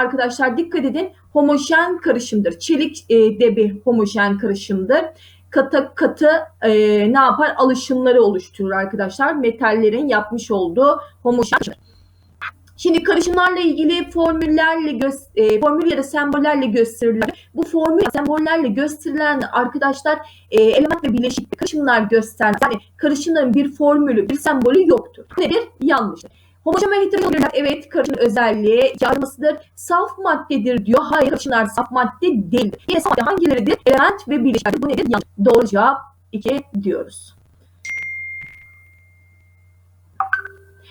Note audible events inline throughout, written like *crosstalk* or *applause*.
arkadaşlar dikkat edin homojen karışımdır. Çelik e, de bir homojen karışımdır. Katı katı e, ne yapar? Alışımları oluşturur arkadaşlar. Metallerin yapmış olduğu homojen. Şimdi karışımlarla ilgili formüllerle e, formül ya da sembollerle gösterilen bu formül sembollerle gösterilen arkadaşlar e, element ve bileşik karışımlar gösteren yani karışımların bir formülü bir sembolü yoktur. Nedir? Yanlıştır. Homojen ve heterojen evet karışımın özelliği yargımasıdır. Saf maddedir diyor. Hayır karışımlar saf madde değildir. Yine saf madde hangileridir? Element ve bileşik. Bu nedir? Yanlış. Doğru cevap 2 diyoruz.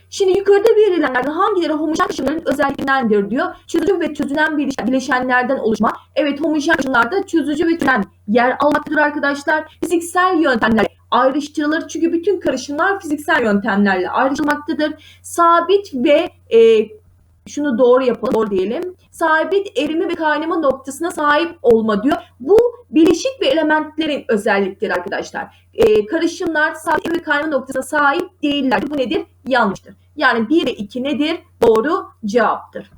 Şimdi yukarıda verilenlerden hangileri homojen karışımların özelliklerindendir diyor. Çözücü ve çözünen bileş- bileşenlerden oluşma. Evet homojen karışımlarda çözücü ve çözünen yer almaktadır arkadaşlar. Fiziksel yöntemlerle ayrıştırılır. Çünkü bütün karışımlar fiziksel yöntemlerle ayrıştırılmaktadır. Sabit ve e, şunu doğru yapalım, doğru diyelim. Sabit erime ve kaynama noktasına sahip olma diyor. Bu bileşik ve elementlerin özellikleri arkadaşlar. E, karışımlar sabit erime ve kaynama noktasına sahip değiller. Bu nedir? Yanlıştır. Yani 1 ve 2 nedir? Doğru cevaptır.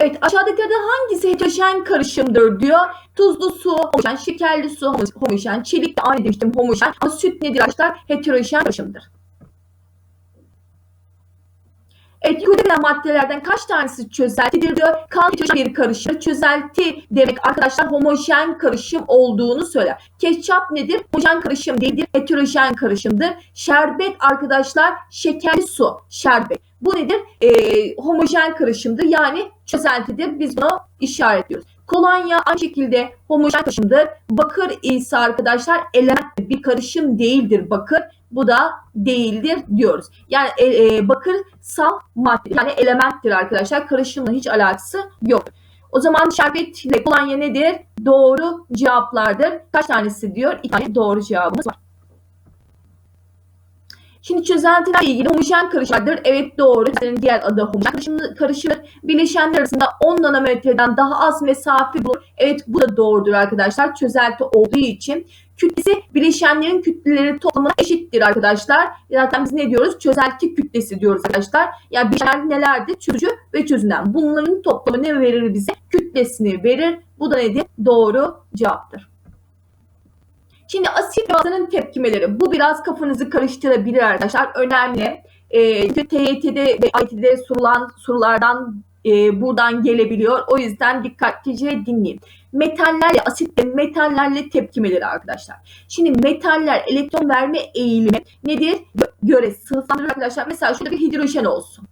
Evet aşağıdakilerden hangisi heterojen karışımdır diyor. Tuzlu su, homojen, şekerli su, homojen, çelik de aynı demiştim homojen. Ama süt nedir arkadaşlar? Heterojen karışımdır. Yukarıda verilen maddelerden kaç tanesi çözeltidir diyor. Kan heterojen bir karışım. Çözelti demek arkadaşlar homojen karışım olduğunu söyler. Ketçap nedir? Homojen karışım değildir. Heterojen karışımdır. Şerbet arkadaşlar şekerli su. Şerbet. Bu nedir? Ee, homojen karışımdır. Yani çözeltidir. Biz bunu işaretliyoruz. Kolonya aynı şekilde homojen karışımdır. Bakır ise arkadaşlar element bir karışım değildir bakır. Bu da değildir diyoruz. Yani e, e, bakır saf madde yani elementtir arkadaşlar. Karışımla hiç alakası yok. O zaman şerbet ile kolonya nedir? Doğru cevaplardır. Kaç tanesi diyor? İki tane doğru cevabımız var. Şimdi çözeltilerle ilgili homojen karışımlardır. Evet doğru. Senin diğer adı homojen karışımı. Bileşenler arasında 10 nanometreden daha az mesafe bulunur. Evet bu da doğrudur arkadaşlar. Çözelti olduğu için kütlesi bileşenlerin kütleleri toplamına eşittir arkadaşlar. Zaten biz ne diyoruz? Çözelti kütlesi diyoruz arkadaşlar. Yani bileşenler nelerdir? Çözücü ve çözünen. Bunların toplamı ne verir bize? Kütlesini verir. Bu da nedir? Doğru cevaptır. Şimdi asit ve bazanın tepkimeleri. Bu biraz kafanızı karıştırabilir arkadaşlar. Önemli. E, TYT'de ve IT'de sorulan sorulardan e, buradan gelebiliyor. O yüzden dikkatlice dinleyin. Metallerle, asit metallerle tepkimeleri arkadaşlar. Şimdi metaller elektron verme eğilimi nedir? Göre sınıflandırılır arkadaşlar. Mesela şurada bir hidrojen olsun.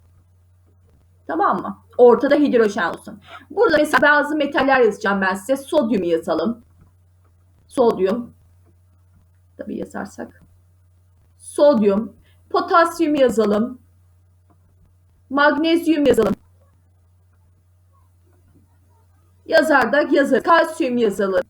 Tamam mı? Ortada hidrojen olsun. Burada mesela bazı metaller yazacağım ben size. Sodyum yazalım. Sodyum. Tabii yazarsak. Sodyum. Potasyum yazalım. Magnezyum yazalım. Yazardak yazar. Kalsiyum yazalım.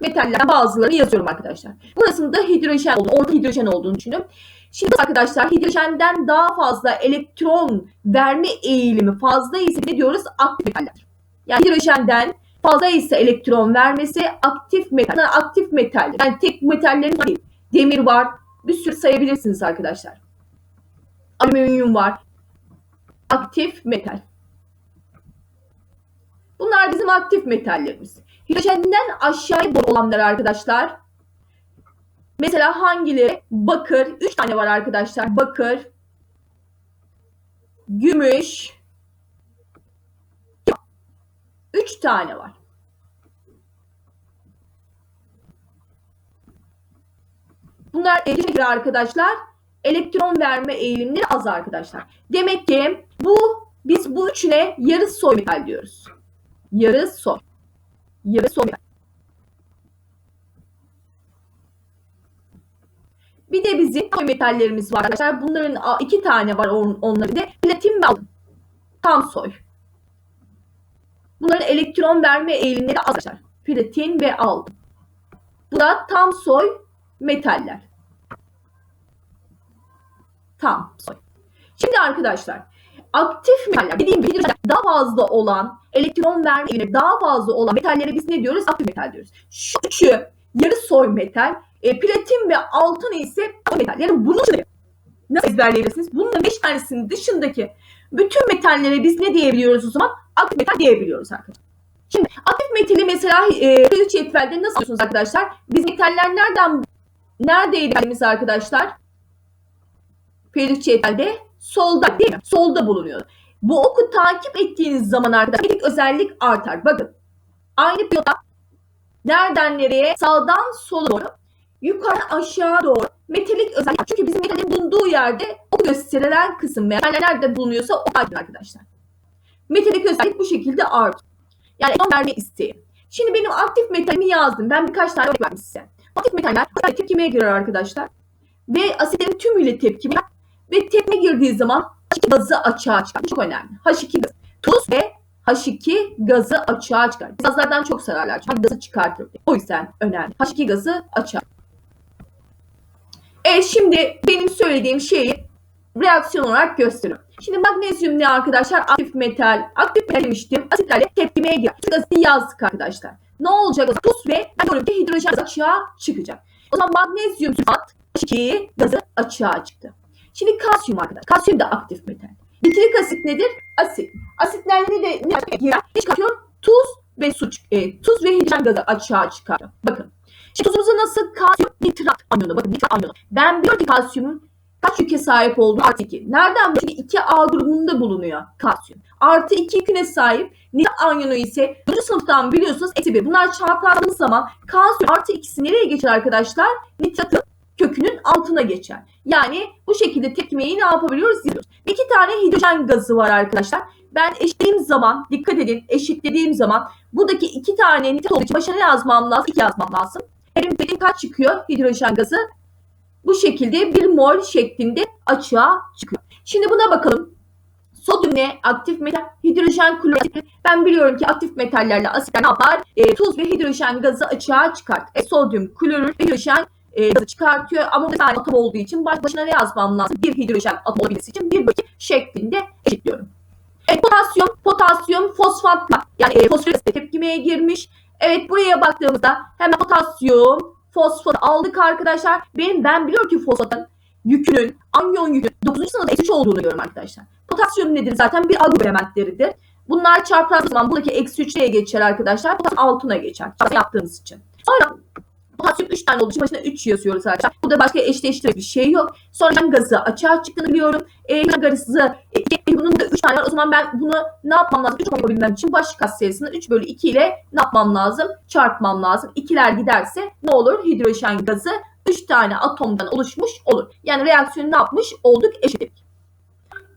Metallerden bazılarını yazıyorum arkadaşlar. Burasında hidrojen olduğunu, orta hidrojen olduğunu düşünün. Şimdi arkadaşlar hidrojenden daha fazla elektron verme eğilimi fazla ise ne diyoruz? Aktif metaller. Yani hidrojenden fazla ise elektron vermesi aktif metal. Aktif metal. Yani tek metallerin değil. Demir var. Bir sürü sayabilirsiniz arkadaşlar. Alüminyum var. Aktif metal. Bunlar bizim aktif metallerimiz. Hidrojenden aşağıya doğru olanlar arkadaşlar. Mesela hangileri? Bakır. Üç tane var arkadaşlar. Bakır. Gümüş. Üç tane var. Bunlar elektrik arkadaşlar. Elektron verme eğilimleri az arkadaşlar. Demek ki bu biz bu üçüne yarı soy metal diyoruz. Yarı soy. Yarı soy metal. Bir de bizim soy metallerimiz var arkadaşlar. Bunların iki tane var on, onları de. Platin ve. Tam soy. Bunların elektron verme eğilimleri az arkadaşlar. Platin ve altın. Bu da tam soy metaller. Tam soy. Şimdi arkadaşlar aktif metaller dediğim gibi daha fazla olan elektron verme eğilimi daha fazla olan metallere biz ne diyoruz? Aktif metal diyoruz. Üçü yarı soy metal E, platin ve altın ise metal. Yani bunun dışında nasıl ezberleyebilirsiniz? Bunun 5 tanesinin dışındaki bütün metallere biz ne diyebiliyoruz o zaman? Aktif metal diyebiliyoruz arkadaşlar. Şimdi aktif metali mesela e, cetvelde nasıl yapıyorsunuz arkadaşlar? Biz metaller nereden neredeydi elimiz Periyodik cetvelde solda değil mi? Solda bulunuyor. Bu oku takip ettiğiniz zaman arkadaşlar özellik artar. Bakın aynı periyoda nereden nereye? Sağdan sola doğru. Yukarı aşağı doğru. Metalik özellik. Çünkü bizim metalin bulunduğu yerde o gösterilen kısım metaller nerede bulunuyorsa o aydın arkadaşlar. Metalik özellik bu şekilde artıyor. Yani elektron verme isteği. Şimdi benim aktif metalimi yazdım. Ben birkaç tane örnek verdim size. Aktif metaller tepkimeye girer arkadaşlar. Ve asitlerin tümüyle tepkime ve tepkime girdiği zaman H2 gazı açığa çıkar. Çok önemli. H2 gazı. Tuz ve H2 gazı açığa çıkar. Gazlardan çok sararlar. Çünkü gazı çıkartır. O yüzden önemli. H2 gazı açığa. Evet şimdi benim söylediğim şeyi reaksiyon olarak gösteriyorum. Şimdi magnezyum ne arkadaşlar? Aktif metal. Aktif metal demiştim. Asitlerle tepkimeye girer. Asiti yazdık arkadaşlar. Ne olacak? Tuz ve diyorum hidrojen gazı açığa çıkacak. O zaman magnezyum sülfat H2 gazı açığa çıktı. Şimdi kalsiyum arkadaşlar. Kalsiyum da aktif metal. Nitrik asit nedir? Asit. Asitler ne de ne girer? Tuz ve su e, tuz ve hidrojen gazı açığa çıkartıyor. Bakın. Şimdi tuzumuzu nasıl kalsiyum nitrat anyonu. Bakın nitrat anyonu. Ben biliyorum ki kalsiyumun kaç yüke sahip olduğu artı 2. Nereden? Çünkü 2A grubunda bulunuyor kalsiyum. Artı 2 yüküne sahip nitrat anyonu ise 4. sınıftan biliyorsunuz eksi 1. Bunlar çarplandığımız zaman kalsiyum artı ikisi nereye geçer arkadaşlar? Nitratın kökünün altına geçer. Yani bu şekilde tepkimeyi ne yapabiliyoruz? Yazıyoruz. İki tane hidrojen gazı var arkadaşlar. Ben eşitlediğim zaman dikkat edin eşitlediğim zaman buradaki iki tane nitrat olduğu için başına yazmam lazım? İki yazmam lazım. Benim benim kaç çıkıyor hidrojen gazı? Bu şekilde bir mol şeklinde açığa çıkıyor. Şimdi buna bakalım. Sodyum ne? Aktif metal. Hidrojen klorür. Ben biliyorum ki aktif metallerle asitler ne yapar? E, tuz ve hidrojen gazı açığa çıkart. E, sodyum klorür hidrojen e, çıkartıyor. Ama bir tane atom olduğu için baş başına ne yazmam lazım? Bir hidrojen atom olabilmesi için bir bölü şeklinde eşitliyorum. E, potasyum, potasyum fosfatla yani e, fosfor asitle tepkimeye girmiş. Evet buraya baktığımızda hemen potasyum, fosfat aldık arkadaşlar. Benim ben biliyorum ki fosfatın yükünün, anyon yükünün 9. sınıfta eksi 3 olduğunu görüyorum arkadaşlar. Potasyum nedir zaten? Bir agro elementleridir. Bunlar çarpıldığı zaman buradaki eksi 3'e geçer arkadaşlar. Potasyum altına geçer. Yaptığımız için. Sonra potasyum 3 tane olduğu için başına 3 yazıyoruz arkadaşlar. Burada başka eşleştirecek bir şey yok. Sonra ben gazı açığa çıktığını biliyorum. E, gazı e, bunun da 3 tane var. O zaman ben bunu ne yapmam lazım? 3 yapabilmem için baş kat sayısını 3 bölü 2 ile ne yapmam lazım? Çarpmam lazım. 2'ler giderse ne olur? Hidrojen gazı 3 tane atomdan oluşmuş olur. Yani reaksiyonu ne yapmış? Olduk eşitlik.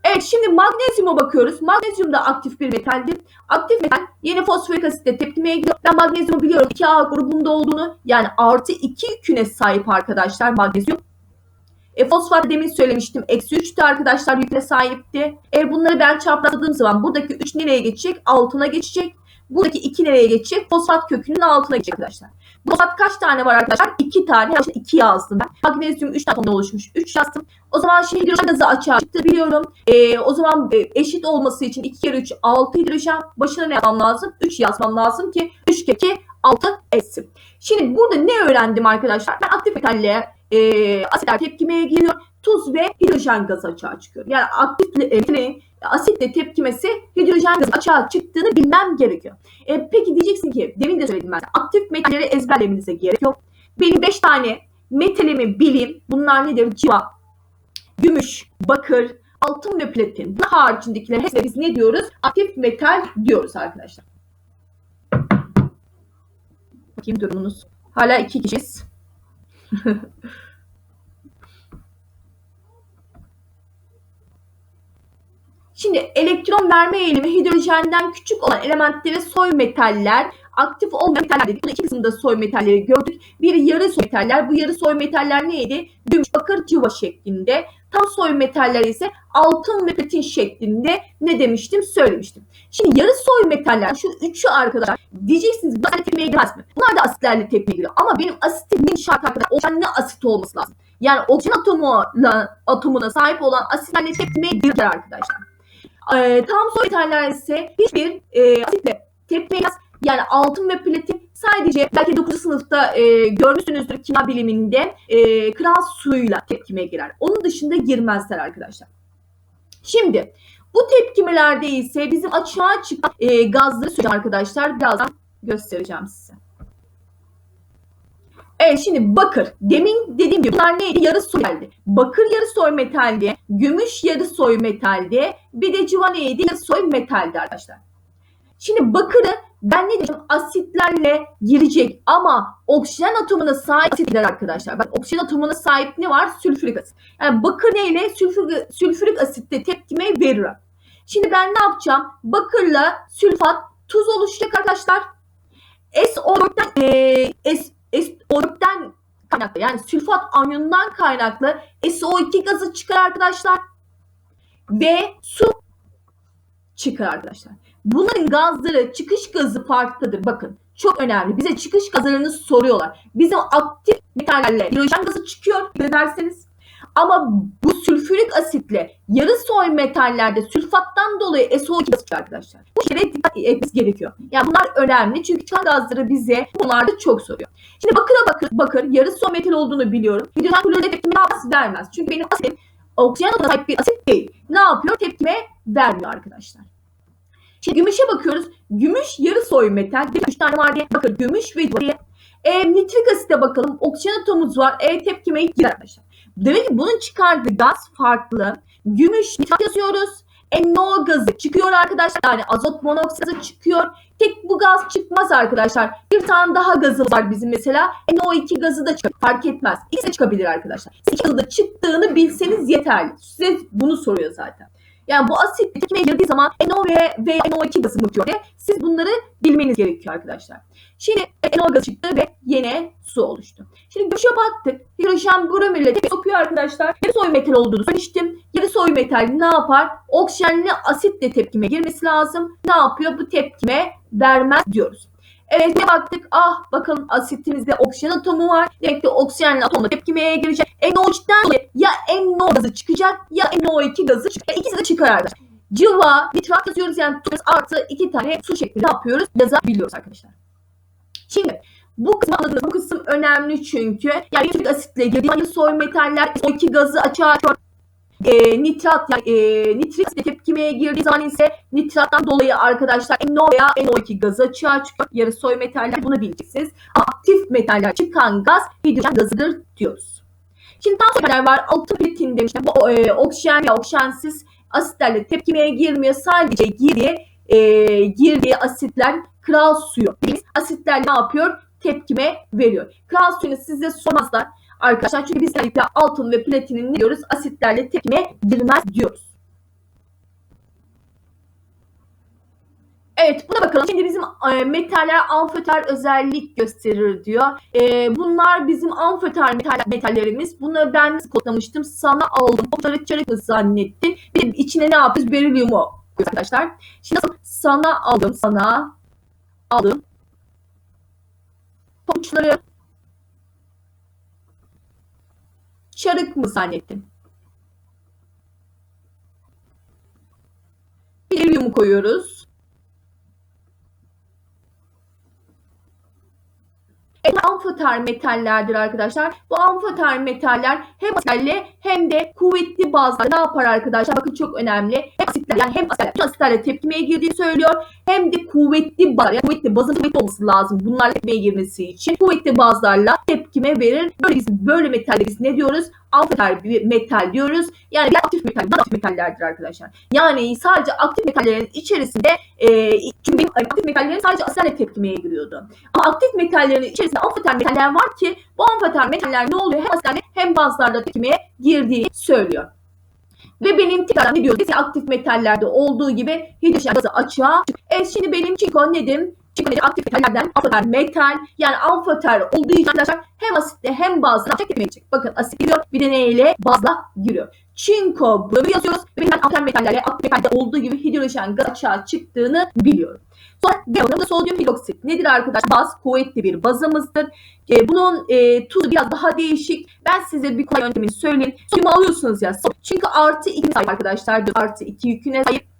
Evet şimdi magnezyuma bakıyoruz. Magnezyum da aktif bir metaldir. Aktif metal yeni fosforik asitle tepkimeye gidiyor. Ben magnezyumu biliyorum 2A grubunda olduğunu yani artı 2 yüküne sahip arkadaşlar magnezyum. E, fosfat demin söylemiştim. Eksi 3'tü arkadaşlar yüküne sahipti. E, bunları ben çarpladığım zaman buradaki 3 nereye geçecek? Altına geçecek. Buradaki 2 nereye geçecek? Fosfat kökünün altına geçecek arkadaşlar. Fosfat kaç tane var arkadaşlar? 2 tane. Yani 2 yazdım ben. Magnezyum 3 atomdan oluşmuş. 3 yazdım. O zaman şimdi hidrojen gazı açığa çıktı biliyorum. E, o zaman e, eşit olması için 2 kere 3 6 hidrojen. Başına ne yazmam lazım? 3 yazmam lazım ki 3 kere 2 6 etsin. Şimdi burada ne öğrendim arkadaşlar? Ben aktif metalle e, asitler tepkimeye giriyor. Tuz ve hidrojen gazı açığa çıkıyor. Yani aktif metalin asitle tepkimesi hidrojen gazı açığa çıktığını bilmem gerekiyor. E, peki diyeceksin ki demin de söyledim ben. Aktif metalleri ezberlemenize gerek yok. Benim 5 tane metalimi bileyim. Bunlar nedir? Civa, gümüş, bakır, altın ve platin. Bu haricindekiler hepsine biz ne diyoruz? Aktif metal diyoruz arkadaşlar. Bakayım durumunuz. Hala iki kişiyiz. *laughs* Şimdi elektron verme eğilimi hidrojenden küçük olan elementleri soy metaller, aktif olmayan metaller dedik. Burada iki kısımda soy metalleri gördük. Bir yarı soy metaller. Bu yarı soy metaller neydi? Gümüş, bakır, civa şeklinde. Tam soy metaller ise altın ve platin şeklinde ne demiştim söylemiştim. Şimdi yarı soy metaller şu üçü arkadaşlar diyeceksiniz bu tepkimeye girmez mi? Bunlar da asitlerle tepkimeye giriyor. Ama benim asitimin şart arkadaşlar oksijenli asit olması lazım. Yani oksijen atomuna, atomuna sahip olan asitlerle tepkimeye girer arkadaşlar. Ee, tam soy metaller ise hiçbir e, asitle tepkimeye girmez. yani altın ve platin sadece belki 9. sınıfta e, görmüşsünüzdür kimya biliminde e, kral suyuyla tepkimeye girer. Onun dışında girmezler arkadaşlar. Şimdi bu tepkimelerde ise bizim açığa çıkan e, gazları söyleyeceğim arkadaşlar. Birazdan göstereceğim size. Evet şimdi bakır. Demin dediğim gibi bunlar neydi? Yarı soy metaldi. Bakır yarı soy metaldi. Gümüş yarı soy metaldi. Bir de civa neydi? Yarı soy metaldi arkadaşlar. Şimdi bakırı ben ne diyeceğim? Asitlerle girecek ama oksijen atomuna sahip asitler arkadaşlar. Bak oksijen atomuna sahip ne var? Sülfürik asit. Yani bakır neyle? Sülfürik, sülfürik asitle tepkime verir. Şimdi ben ne yapacağım? Bakırla sülfat tuz oluşacak arkadaşlar. SO4'ten e, S, SO4'ten kaynaklı yani sülfat anyonundan kaynaklı SO2 gazı çıkar arkadaşlar. Ve su çıkar arkadaşlar. Bunların gazları çıkış gazı farklıdır. Bakın çok önemli. Bize çıkış gazlarını soruyorlar. Bizim aktif metallerle hidrojen gazı çıkıyor ne derseniz. Ama bu sülfürik asitle yarı soy metallerde sülfattan dolayı SO2 gazı çıkıyor arkadaşlar. Bu şeye dikkat etmemiz gerekiyor. Yani bunlar önemli çünkü çıkan gazları bize bunlarda çok soruyor. Şimdi bakıra bakır, bakır yarı soy metal olduğunu biliyorum. Hidrojen kloride tepkime vermez. Çünkü benim asitim oksijen sahip bir asit değil. Ne yapıyor? Tepkime vermiyor arkadaşlar. Şimdi gümüşe bakıyoruz. Gümüş yarı soy metal. Bir üç tane var diye. Bakın gümüş ve. E, nitrik asite bakalım. Oksijen atomumuz var. E tepkime girer arkadaşlar. Demek ki bunun çıkardığı gaz farklı. Gümüş nitrat yazıyoruz. NO gazı çıkıyor arkadaşlar. Yani azot monoksit çıkıyor. Tek bu gaz çıkmaz arkadaşlar. Bir tane daha gazımız var bizim mesela. NO2 gazı da çıkar. Fark etmez. İkisi de çıkabilir arkadaşlar. İki gazı da çıktığını bilseniz yeterli. Size bunu soruyor zaten. Yani bu asit tepkimeye girdiği zaman NO ve, ve NO2 gazı çıkıyor. Siz bunları bilmeniz gerekiyor arkadaşlar. Şimdi NO gazı çıktı ve yine su oluştu. Şimdi gümüşe baktık. Hidrojen bromürle tepki sokuyor arkadaşlar. Yarı soy metal olduğunu söylemiştim. Yarı soy metal ne yapar? Oksijenli asitle tepkime girmesi lazım. Ne yapıyor? Bu tepkime vermez diyoruz. Evet ne baktık? Ah bakın asitimizde oksijen atomu var. Demek ki oksijenli atomla tepkimeye girecek. NO3'ten dolayı ya NO gazı çıkacak ya NO2 gazı çıkacak. İkisi de çıkar arkadaşlar. Civa, nitrat yazıyoruz yani tuz artı iki tane su şeklinde yapıyoruz? Yazabiliyoruz arkadaşlar. Şimdi bu kısmı anladınız. Bu kısım önemli çünkü. Yani nitrik asitle girdiği soy metaller O2 gazı açığa çıkıyor. E, nitrat yani e, nitrik asitle tepkimeye girdiği zaman ise nitrattan dolayı arkadaşlar NO veya NO2 gazı açığa çıkıyor. Yarı soy metaller bunu bileceksiniz. Aktif metaller çıkan gaz hidrojen gazıdır diyoruz. Şimdi sonra var. Altın platin demiştim. Bu e, oksijen ya oksijensiz asitlerle tepkimeye girmiyor. Sadece girdiği, e, girdiği asitler kral suyu. Asitler ne yapıyor? Tepkime veriyor. Kral suyunu size sormazlar arkadaşlar. Çünkü biz altın ve platinin ne diyoruz? Asitlerle tepkime girmez diyoruz. Evet buna bakalım. Şimdi bizim e, metaller amfoter özellik gösterir diyor. E, bunlar bizim amfoter metal, metallerimiz. Bunları ben kodlamıştım. Sana aldım. Onları çarık mı zannettin? Bir içine ne yapıyoruz? Berilyumu arkadaşlar. Şimdi nasıl? Sana aldım. Sana aldım. Pabuçları çarık mı zannettin? Berilyumu koyuyoruz. Amfoter metallerdir arkadaşlar. Bu amfoter metaller hem asitlerle hem de kuvvetli bazlar ne yapar arkadaşlar? Bakın çok önemli. Hem asitler yani hem asitlerle, bütün asitlerle tepkimeye girdiğini söylüyor. Hem de kuvvetli baz, yani kuvvetli bazın kuvvetli olması lazım. Bunlarla tepkimeye girmesi için kuvvetli bazlarla tepkime verir. Böyle böyle metaller biz ne diyoruz? Amfoter metal diyoruz. Yani aktif metal, bunlar aktif metallerdir arkadaşlar. Yani sadece aktif metallerin içerisinde e, çünkü benim aktif metallerin sadece asitlerle tepkimeye giriyordu. Ama aktif metallerin içerisinde amfoter metaller var ki bu amfoter metaller ne oluyor? Hem asitlerle hem bazlarda tepkimeye girdiği söylüyor. Ve benim tekrar ne diyor? Aktif metallerde olduğu gibi hidrojen gazı açığa. Evet şimdi benim çinko nedim? Çinko nedim? Aktif metallerden amfoter metal. Yani amfoter olduğu için arkadaşlar hem asitle hem bazla tepkimeye girecek. Bakın asit giriyor bir de neyle? Bazla giriyor. Çinko bunu yazıyoruz. Ve ben amfoter metallerle aktif metalde olduğu gibi hidrojen gazı açığa çıktığını biliyorum. Sonra devamında da sodyum hidroksit. Nedir arkadaşlar? Baz kuvvetli bir bazımızdır. E, bunun e, tuzu biraz daha değişik. Ben size bir kolay yöntemini söyleyeyim. Sodyumu alıyorsunuz ya. Çünkü artı 2 sahip arkadaşlar. Artı 2 yüküne sahip.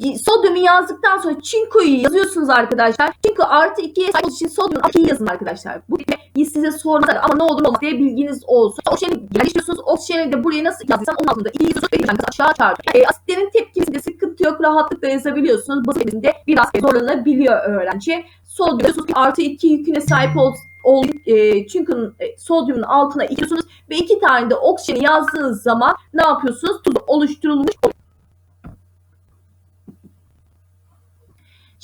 Sodyumu yazdıktan sonra çinkoyu yazıyorsunuz arkadaşlar. Çinko artı 2'ye sahip olduğu için sodyumun artı 2'yi yazın arkadaşlar. Bu gibi size sormazlar ama ne olur olmaz diye bilginiz olsun. Oksijeni yerleştiriyorsunuz. Oksijeni de buraya nasıl yazdıysan onun altında 2'yi yazıyorsunuz ve birden aşağı çağırıyor. E, asitlerin tepkisinde sıkıntı yok. Rahatlıkla yazabiliyorsunuz. Basitinde biraz zorlanabiliyor öğrenci. Sodyum artı 2 yüküne sahip ol, ol e, çünkü e, sodyumun altına itiyorsunuz ve iki tane de oksijeni yazdığınız zaman ne yapıyorsunuz? Tuz oluşturulmuş oluyor.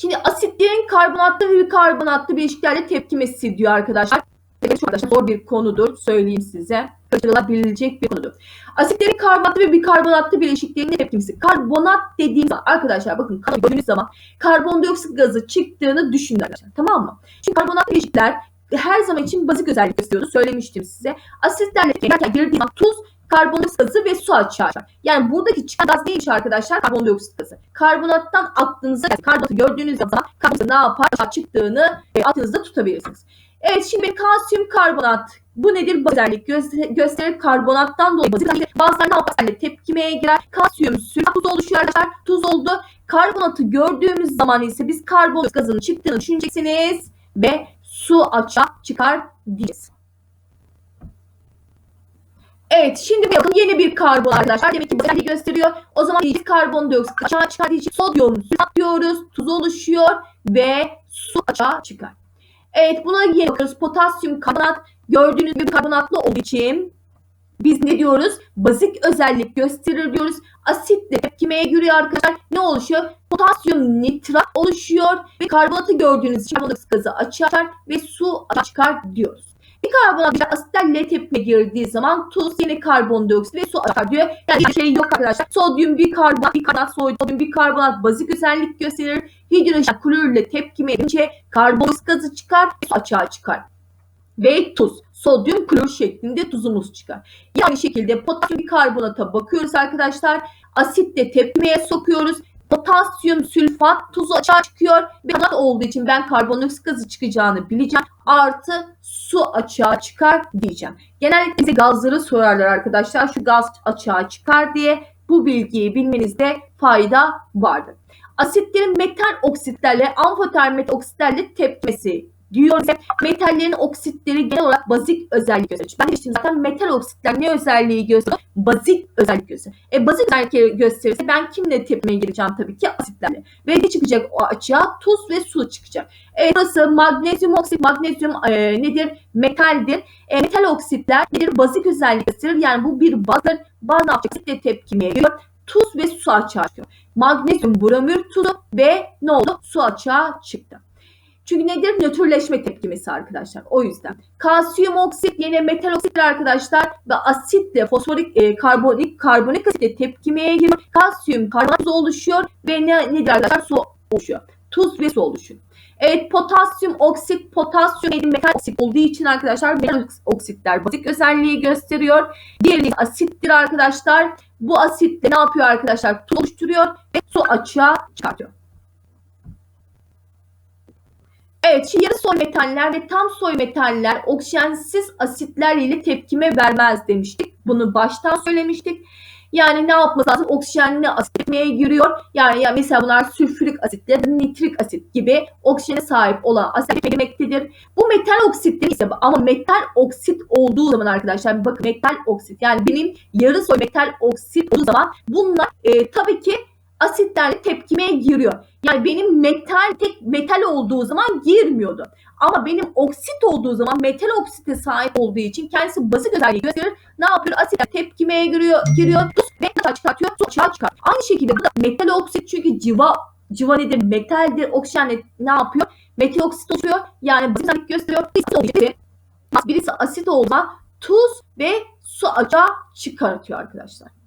Şimdi asitlerin karbonatlı ve bikarbonatlı bileşiklerle tepkimesi diyor arkadaşlar. Evet arkadaşlar zor bir konudur söyleyeyim size. Kaçırılabilecek bir konudur. Asitlerin karbonatlı ve bikarbonatlı bileşiklerin tepkimesi. Karbonat dediğimiz zaman arkadaşlar bakın gördüğünüz zaman karbondioksit gazı çıktığını düşünün arkadaşlar. Tamam mı? Şimdi karbonatlı bileşikler her zaman için bazik özellik gösteriyordu. Söylemiştim size. Asitlerle girdiği tuz karbondioksit gazı ve su açar. Yani buradaki çıkan gaz neymiş arkadaşlar? Karbondioksit gazı. Karbonattan aklınıza karbonatı gördüğünüz zaman karbonatın ne yapar? Çıktığını e, aklınızda tutabilirsiniz. Evet şimdi kalsiyum karbonat. Bu nedir? Özellik göster gösterir. Karbonattan dolayı bazik bazıları ne yapar? Tepkimeye girer. Kalsiyum sülfat tuz oluşuyor arkadaşlar. Tuz oldu. Karbonatı gördüğümüz zaman ise biz karbondioksit gazının çıktığını düşüneceksiniz ve su açığa çıkar diyeceğiz. Evet şimdi bakın yeni bir karbon arkadaşlar. Demek ki bu gösteriyor. O zaman diyeceğiz karbondioksit açığa çıkar diyeceğiz. Sodyum sülfat diyoruz. Tuz oluşuyor ve su açığa çıkar. Evet buna yeni bakıyoruz. Potasyum karbonat gördüğünüz gibi karbonatlı olduğu için biz ne diyoruz? Bazik özellik gösterir diyoruz. Asitle tepkimeye giriyor arkadaşlar. Ne oluşuyor? Potasyum nitrat oluşuyor ve karbonatı gördüğünüz için karbondioksit gazı açar ve su çıkar diyoruz. Bir karbonat asitlerle tepkime girdiği zaman tuz yine karbondioksit ve su açar diyor. Yani bir şey yok arkadaşlar. Sodyum bir karbonat, bir karbonat, sodyum bir karbonat bazik özellik gösterir. Hidrojen klorürle tepkime edince karbondioksit gazı çıkar su açığa çıkar. Ve tuz. Sodyum klor şeklinde tuzumuz çıkar. Yani şekilde potasyum karbonata bakıyoruz arkadaşlar. Asitle tepkimeye sokuyoruz potasyum sülfat tuzu açığa çıkıyor. Karbonat olduğu için ben karbondioksit gazı çıkacağını bileceğim. Artı su açığa çıkar diyeceğim. Genellikle bize gazları sorarlar arkadaşlar. Şu gaz açığa çıkar diye bu bilgiyi bilmenizde fayda vardır. Asitlerin metal oksitlerle amfotermit oksitlerle tepkimesi diyor ise metallerin oksitleri genel olarak bazik özellik gösterir. Ben demiştim zaten metal oksitler ne özelliği gösteriyor? Bazik özellik gösteriyor. E bazik özellik gösterirse ben kimle tepmeye gireceğim tabii ki asitlerle. Ve ne çıkacak o açığa? Tuz ve su çıkacak. Evet burası magnezyum oksit. Magnezyum e, nedir? Metaldir. E, metal oksitler nedir? Bazik özellik gösterir. Yani bu bir bazdır. Baz ne yapacak? Asitle tepkimeye giriyor tuz ve su açığa çıkıyor. Magnezyum bromür tuzu ve ne oldu? Su açığa çıktı. Çünkü nedir? Nötrleşme tepkimesi arkadaşlar. O yüzden. Kalsiyum oksit yine metal oksitler arkadaşlar ve asitle fosforik e, karbonik karbonik asitle tepkimeye giriyor. Kalsiyum karbonat oluşuyor ve ne nedir arkadaşlar? Su oluşuyor. Tuz ve su oluşuyor. Evet potasyum oksit, potasyum? Metal oksit olduğu için arkadaşlar metal oksitler bazik özelliği gösteriyor. Diğeri asittir arkadaşlar. Bu asitle ne yapıyor arkadaşlar? Tuz oluşturuyor ve su açığa çıkartıyor. Evet, şimdi yarı soy metaller ve tam soy metaller oksijensiz asitler ile tepkime vermez demiştik. Bunu baştan söylemiştik. Yani ne yapması lazım? Oksijenli asit tepkimeye giriyor. Yani ya mesela bunlar sülfürik asit ya da nitrik asit gibi oksijene sahip olan asit girmektedir. Bu metal oksitler ise ama metal oksit olduğu zaman arkadaşlar bakın metal oksit yani benim yarı soy metal oksit olduğu zaman bunlar e, tabii ki asitlerle tepkimeye giriyor. Yani benim metal tek metal olduğu zaman girmiyordu. Ama benim oksit olduğu zaman metal oksite sahip olduğu için kendisi basit özelliği gösterir. Ne yapıyor? Asitler tepkimeye giriyor, giriyor tuz ve metal çıkartıyor, su açığa çıkar. Aynı şekilde bu da metal oksit çünkü civa civa nedir? Metaldir. Oksijenle ne yapıyor? Metal oksit oluşuyor. Yani basit özellik gösteriyor. Birisi, birisi asit olma tuz ve su açığa çıkartıyor arkadaşlar.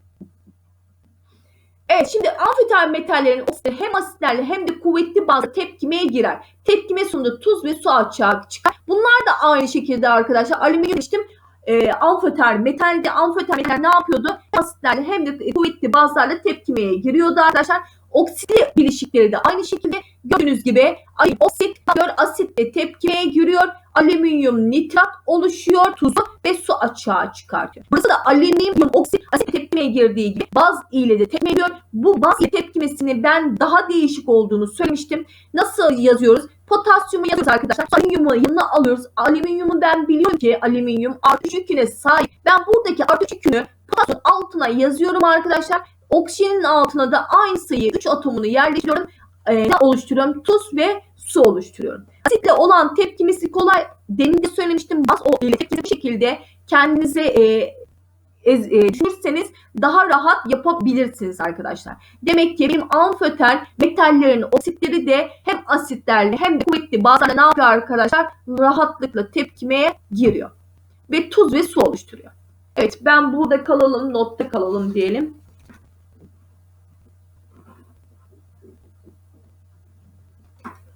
Evet şimdi amfetamin metallerin oksidi hem asitlerle hem de kuvvetli bazda tepkimeye girer. Tepkime sonunda tuz ve su açığa çıkar. Bunlar da aynı şekilde arkadaşlar alüminyum demiştim. E, amfoter metalde amfoter metal ne yapıyordu? Hem asitlerle hem de kuvvetli bazlarla tepkimeye giriyordu arkadaşlar. Oksitli bileşikleri de aynı şekilde gördüğünüz gibi oksit asitle tepkimeye giriyor. Alüminyum nitrat oluşuyor tuzu ve su açığa çıkartıyor. Burası da alüminyum oksit asit tepkimeye girdiği gibi baz ile de tepkime ediyor. Bu baz ile tepkimesini ben daha değişik olduğunu söylemiştim. Nasıl yazıyoruz? Potasyumu yazıyoruz arkadaşlar. Alüminyumu yanına alıyoruz. Alüminyumu ben biliyorum ki alüminyum artı 3 yüküne sahip. Ben buradaki artı 3 yükünü potasyumun altına yazıyorum arkadaşlar. Oksijenin altına da aynı sayı 3 atomunu yerleştiriyorum. Ee, oluşturuyorum? Tuz ve su oluşturuyorum. Asitle olan tepkimesi kolay. Demin de söylemiştim. Baz ile tepkimesi bir şekilde kendinize e, ez, e, düşünürseniz daha rahat yapabilirsiniz arkadaşlar. Demek ki benim amfoter metallerin oksitleri de hem asitlerle hem de kuvvetli bazen ne yapıyor arkadaşlar? Rahatlıkla tepkimeye giriyor. Ve tuz ve su oluşturuyor. Evet ben burada kalalım, notta kalalım diyelim.